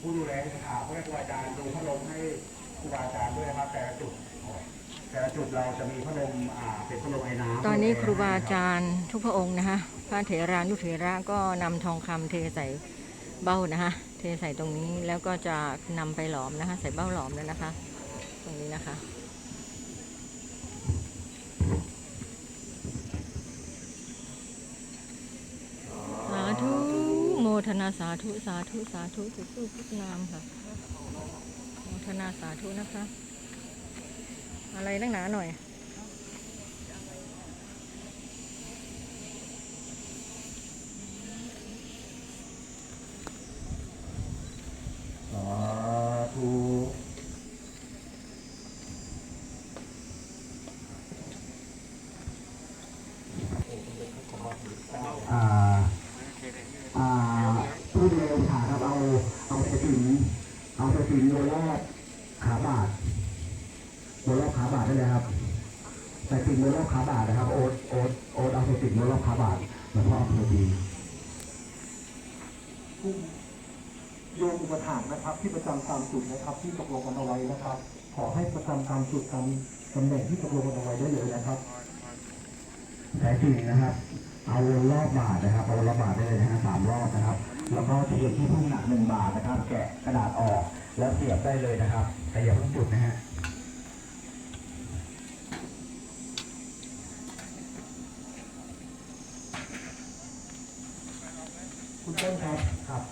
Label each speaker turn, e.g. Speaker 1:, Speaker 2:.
Speaker 1: ผู้ดูแลสถาผู้ให้ครูบาอาจารย์ดูพัดลมให้ครูบาอาจารย์ด้วยนะครับแต่ละจุดแต่ละจุดเราจะมีพัดลมอ่าเป็นพัดลมไอ้น้ำ
Speaker 2: ตอนนี้ครูบาอาจารย์ทุกพระองค์นะคะพระเถรานุเถระก็นำทองคำเทใส่เบ้านะคะเทใส่ตรงนี้แล้วก็จะนำไปหลอมนะคะ ใส่เบ้าหลอมแล้วนะคะ ตรงนี้นะคะ สาธุโม ทนาสาธุสาธุสาธุทุกรูปทุกนามค่ะโมทนาสาธุนะคะ อะไรนักหนาหน่อย
Speaker 1: สาธุอ่า อ่าผู้ดูแลอุปถาครับเอาเอาสตินเอา สตินโดยรอบขาบาทโดยรอบขาบาทได้เลยครับสตินโดยรอบขาบาทนะครับ โอ๊ตโอ๊ตโอ๊ตเอาสตินโดยรอบขาบาทเหมือนพ่อพอดี
Speaker 3: ผู้โยมอุปถากนะครับ ที่ประจำตามจุดนะครับ ที่ตกลงกันเอาไว้นะครับ ขอให้ประจำตามจุดตามตำแหน่งที่ตกลงกันเอาไว้ได้เลยนะครับ
Speaker 1: สายสี่นะครับ เอาวนรอบบาทนะครับเอาวนรอบบาทได้เลยนะฮะสามรอบนะครับ แล้วก็เทียนที่พุ่งหนักหนึ่งบาทนะครับ แกะกระดาษออก แล้วเสียบได้เลยนะครับ แต่อย่าเพิ่งจุดนะฮะ
Speaker 3: คุณต้นครับ
Speaker 1: ครับ